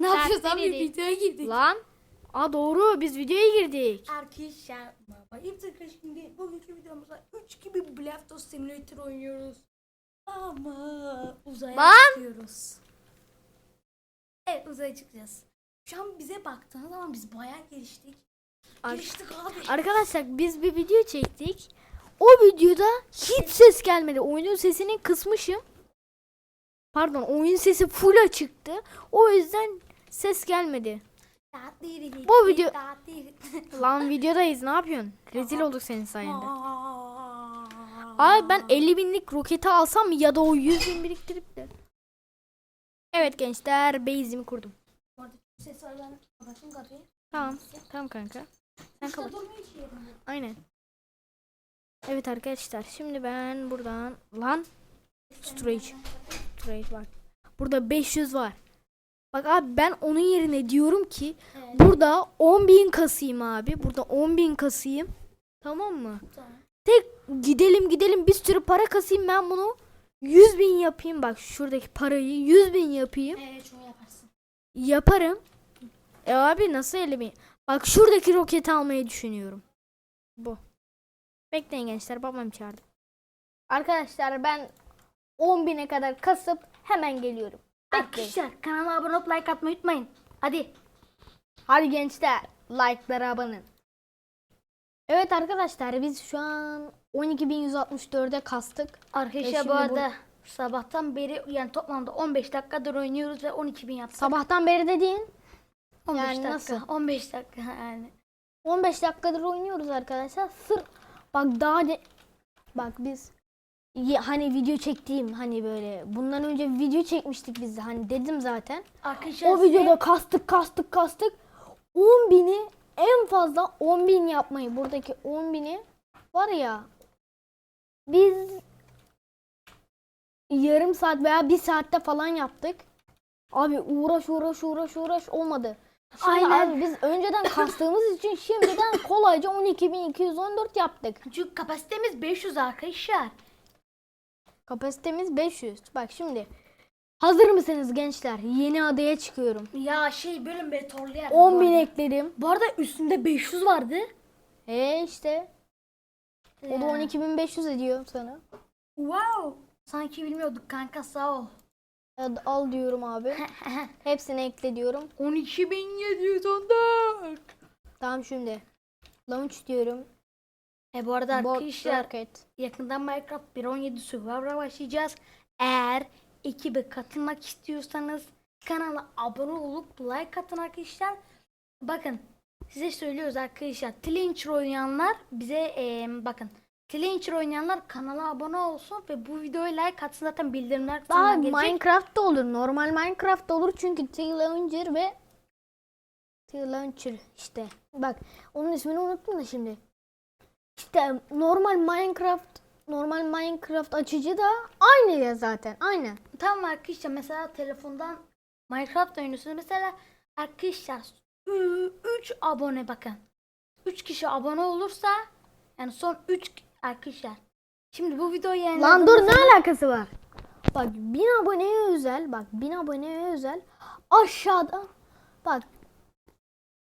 Ne yapıyoruz abi? Videoya girdik. Lan. Aa doğru biz videoya girdik. Arkadaşlar merhaba. İptekle şimdi bugünkü videomuzda 3 gibi Blaftos Simulator oynuyoruz. Ama uzaya Lan! çıkıyoruz. Evet uzaya çıkacağız. Şu an bize baktığınız zaman biz bayağı geliştik. Ar- Geliştik abi. Arkadaşlar biz bir video çektik. O videoda hiç ses gelmedi. Oyunun sesini kısmışım. Pardon oyun sesi full açıktı. O yüzden ses gelmedi. Bu video- Lan videodayız ne yapıyorsun? Rezil olduk senin sayende. Abi ben 50 binlik roketi alsam mı ya da o 100 bin biriktirip de. Evet gençler base'imi kurdum. Bu arada ses var ben kapatayım kapıyı. Tamam. Tamam kanka. Sen kapat. Aynen. Evet arkadaşlar şimdi ben buradan lan storage storage var. Burada 500 var. Bak abi ben onun yerine diyorum ki Evet. burada 10.000 kasayım abi. Burada 10.000 kasayım. Tamam mı? Tamam. Tek gidelim gidelim bir sürü para kasayım ben bunu 100 bin yapayım bak şuradaki parayı 100 bin yapayım Evet şunu yaparsın. yaparım. E abi nasıl 50 bin? Bak şuradaki roketi almayı düşünüyorum. Bu. Bekleyin gençler babam çağırdı. Arkadaşlar ben 10 bine kadar kasıp hemen geliyorum. Bekleyin. Arkadaşlar kanala abone olup like atmayı unutmayın. Hadi. Hadi gençler like'lara abone. olun. Evet arkadaşlar biz şu an 12.164'e kastık. Arkadaşlar bu arada sabahtan beri yani toplamda 15 dakikadır oynuyoruz ve 12 bin yaptık. Sabahtan beri dediğin 15 yani dakika. nasıl? 15 dakika yani. 15 dakikadır oynuyoruz arkadaşlar. Sır bak daha de bak biz hani video çektiğim hani böyle bundan önce video çekmiştik biz de hani dedim zaten. Arkadaşlar O videoda kastık kastık kastık 10 bini en fazla 10 bin yapmayı buradaki 10 bini var ya biz yarım saat veya bir saatte falan yaptık. Abi uğraş uğraş uğraş uğraş olmadı. Şimdi Aynen. abi biz önceden kastığımız için şimdiden kolayca 12.214 yaptık. Çünkü kapasitemiz 500 arkadaşlar. Kapasitemiz 500. Bak şimdi hazır mısınız gençler? Yeni adaya çıkıyorum. Ya şey bölüm be torlayan. 10 bin ekledim. Bu arada üstünde 500 vardı. E işte o da Ya. 12.500 ediyor sana. Wow. Sanki bilmiyorduk kanka sağ ol. Al diyorum abi. Hepsini ekle diyorum. 12.714. Tamam şimdi. Launch diyorum. E bu arada Bot arkadaşlar rocket. yakında Minecraft 1.17 Survivor'a başlayacağız. Eğer ekibe katılmak istiyorsanız kanala abone olup like atın arkadaşlar. Bakın size söylüyoruz arkadaşlar. Tlincher oynayanlar bize eee, bakın. Tlincher oynayanlar kanala abone olsun ve bu videoya like atsın zaten bildirimler Daha gelecek. Minecraft da olur. Normal Minecraft da olur çünkü T-Launcher ve T-Launcher işte. Bak onun ismini unuttum da şimdi. İşte normal Minecraft normal Minecraft açıcı da aynı ya zaten. Aynı. Tamam arkadaşlar mesela telefondan Minecraft oynuyorsunuz. Mesela arkadaşlar 3 abone bakın. 3 kişi abone olursa yani son 3 arkadaşlar. Şimdi bu videoyu Lan yayınladığımda dur ne alakası var? Bak 1000 aboneye özel bak 1000 aboneye özel aşağıda bak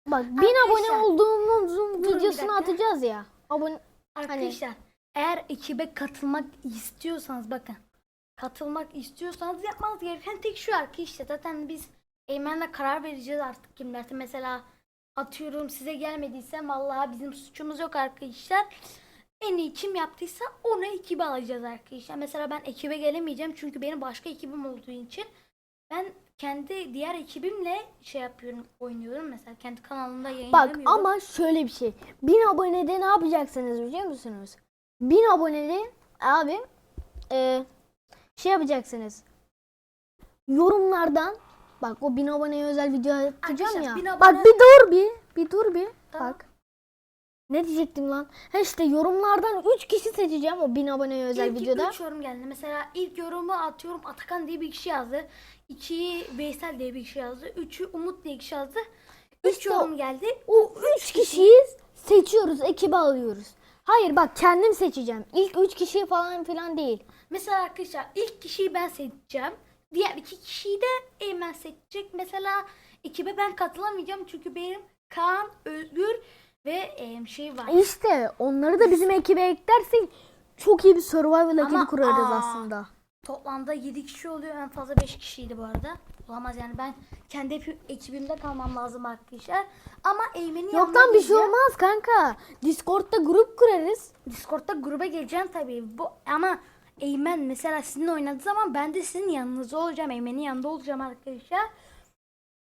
bak 1000 abone olduğumuzun videosunu atacağız ya. Abone Arkadaşlar eğer ekibe katılmak istiyorsanız bakın. Katılmak istiyorsanız yapmanız gereken tek şu arkadaşlar. Zaten biz Eymen'le karar vereceğiz artık kimlerse. Mesela atıyorum size gelmediyse vallahi bizim suçumuz yok arkadaşlar. En iyi kim yaptıysa onu ekibe alacağız arkadaşlar. Mesela ben ekibe gelemeyeceğim çünkü benim başka ekibim olduğu için ben kendi diğer ekibimle şey yapıyorum, oynuyorum mesela kendi kanalımda Bak yayınlamıyorum. ama şöyle bir şey. 1000 abonede ne yapacaksınız biliyor musunuz? 1000 abonede abi e, şey yapacaksınız. Yorumlardan bak o 1000 aboneye özel video atacağım Arkadaşlar, ya. 1000 abone- Bak bir dur bir. Bir dur bir. Tamam. Bak. Ne diyecektim lan? Ha işte yorumlardan 3 kişi seçeceğim o 1000 aboneye özel İlk videoda. üç yorum geldi. Mesela ilk yorumu atıyorum Atakan diye bir kişi yazdı. İkiyi Veysel diye bir kişi yazdı. Üçü Umut diye bir kişi yazdı. Üç İşte yorum geldi. O 3 kişiyi seçiyoruz, ekibe alıyoruz. Hayır bak kendim seçeceğim. İlk 3 kişi falan filan değil. Mesela arkadaşlar ilk kişiyi ben seçeceğim. Diğer iki kişiyi de Eymen seçecek. Mesela ekibe ben katılamayacağım çünkü benim Kaan, Özgür ve em, şey var. İşte onları da bizim ekibe eklersek çok iyi bir survival ekibi Ama, kurarız aa, aslında. Toplamda 7 kişi oluyor. En fazla 5 kişiydi bu arada. Olamaz yani ben kendi epi- ekibimde kalmam lazım arkadaşlar. Ama Eymen'i Yok lan bir şey olmaz kanka. Discord'da grup kurarız. Discord'da gruba geleceğim tabii. Bu ama Eymen mesela sizinle oynadığı zaman ben de sizin yanınızda olacağım. Eymen'in yanında olacağım arkadaşlar.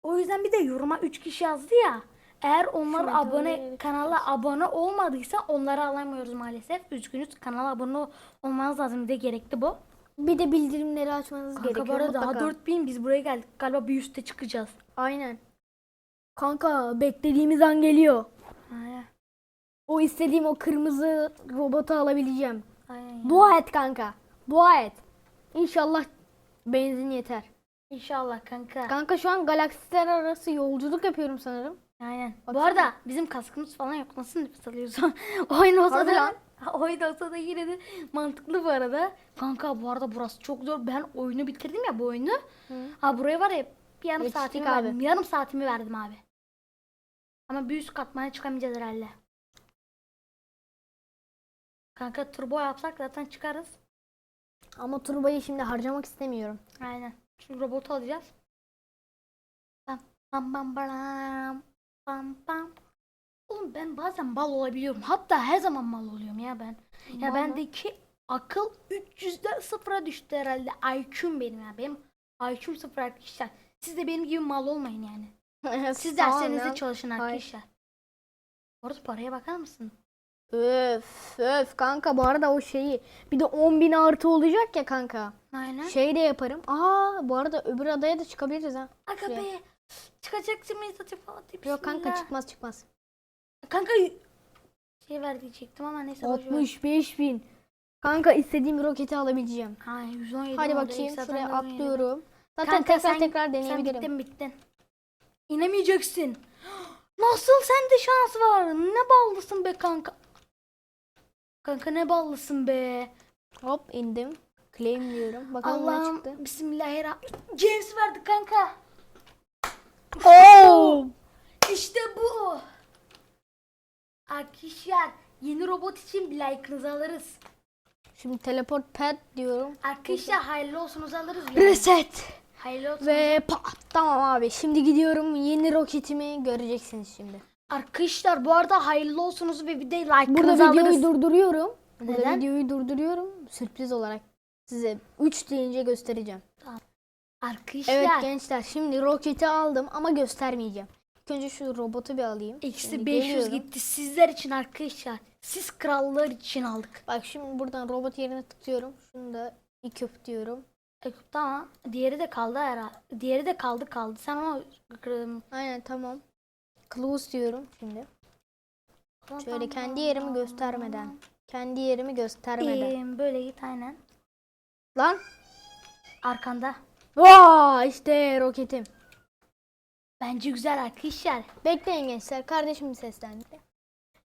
O yüzden bir de yoruma 3 kişi yazdı ya. Eğer onlar Şöyle abone kanala abone olmadıysa onları alamıyoruz maalesef. Üzgünüz. Kanala abone olmanız lazım. Bir de gerekli bu. Bir de bildirimleri açmanız Kanka gerekiyor arada daha mutlaka. 4000 biz buraya geldik. Galiba bir üste çıkacağız. Aynen. Kanka beklediğimiz an geliyor. Aynen. O istediğim o kırmızı robotu alabileceğim. Aynen. Dua et kanka. Dua et. İnşallah benzin yeter. İnşallah kanka. Kanka şu an galaksiler arası yolculuk yapıyorum sanırım. Aynen. Bu arada bizim kaskımız falan yok. Nasıl nefes alıyorsun? Oyun olsa da oyun olsa da yine de mantıklı bu arada. Kanka bu arada burası çok zor. Ben oyunu bitirdim ya bu oyunu. Ha buraya var ya bir yarım Yetiştik saatimi abi. verdim. Yarım saatimi verdim abi. Ama bir üst katmana çıkamayacağız herhalde. Kanka turbo yapsak zaten çıkarız. Ama turbayı şimdi harcamak istemiyorum. Aynen. Şu robotu alacağız. Pam pam pam pam pam pam. Oğlum ben bazen mal olabiliyorum. Hatta her zaman mal oluyorum ya ben. Ya Mal mı? bendeki akıl 300'den sıfıra düştü herhalde. IQ'm benim ya. Benim IQ'm sıfır arkadaşlar. Siz de benim gibi mal olmayın yani. Siz derslerinizde ya. çalışın arkadaşlar. Orası paraya bakar mısın? Öf öf kanka bu arada o şeyi bir de 10 bin artı olacak ya kanka. Aynen. Şey de yaparım. Aa bu arada öbür adaya da çıkabiliriz ha. Aga be. Çıkacaksın mıyız acaba? Yok kanka Bismillah. çıkmaz çıkmaz. Kanka şey ver diyecektim ama neyse boş ver. 65 bin. Kanka istediğim roketi alabileceğim. Ha 117 Hadi oldu. bakayım Ekstra şuraya zaten 117. atlıyorum. Zaten Kanka tekrar sen- tekrar Sen deneyebilirim. bittin bittin. İnemeyeceksin. Nasıl sende şans var? Ne ballısın be kanka. Kanka ne ballısın be. Hop indim. Claim diyorum. Bakalım ne Allah'ım çıktı. bismillahirrahmanirrahim. James verdi kanka. Oo! İşte bu. Arkadaşlar yeni robot için bir like'ınızı alırız. Şimdi teleport pad diyorum. Arkadaşlar hayırlı olsunuz alırız. yani. Reset. Hayırlı olsun. Ve pat. Tamam abi. Şimdi gidiyorum. Yeni roketimi göreceksiniz şimdi. Arkadaşlar bu arada hayırlı olsunuz ve bir de like'ınızı Burada videoyu durduruyorum. Burada Neden? videoyu durduruyorum. Sürpriz olarak size 3 deyince göstereceğim. Arkadaşlar Evet gençler şimdi roketi aldım ama göstermeyeceğim. İlk önce şu robotu bir alayım. eksi Şimdi 500 geliyorum. gitti sizler için arkadaşlar. Siz krallar için aldık. Bak şimdi buradan robot yerine tutuyorum. Şunu da equip diyorum. E, tamam. Diğeri de kaldı herhalde. Diğeri de kaldı kaldı. Sen ama Aynen tamam. Close diyorum şimdi. Şöyle kendi yerimi göstermeden. Kendi yerimi göstermeden. Ee, böyle git aynen. Lan. Arkanda. Vaa işte roketim. Bence güzel arkadaşlar. Bekleyin gençler. Kardeşim seslendi.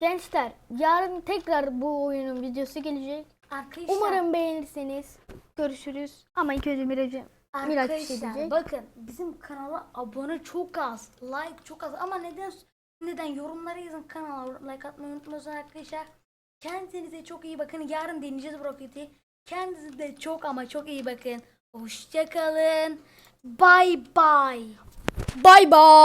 Gençler yarın tekrar bu oyunun videosu gelecek. Arkadaşlar. Umarım beğenirsiniz. Görüşürüz. Ama ilk önce Miraç'ı Arkadaşlar bakın bizim kanala abone çok az. Like çok az ama neden neden yorumlara yazın kanala like atmayı unutmayın arkadaşlar. Kendinize çok iyi bakın. Yarın deneyeceğiz bu roketi. Kendinize de çok ama çok iyi bakın. Hoşçakalın. Bye bye. Bye bye.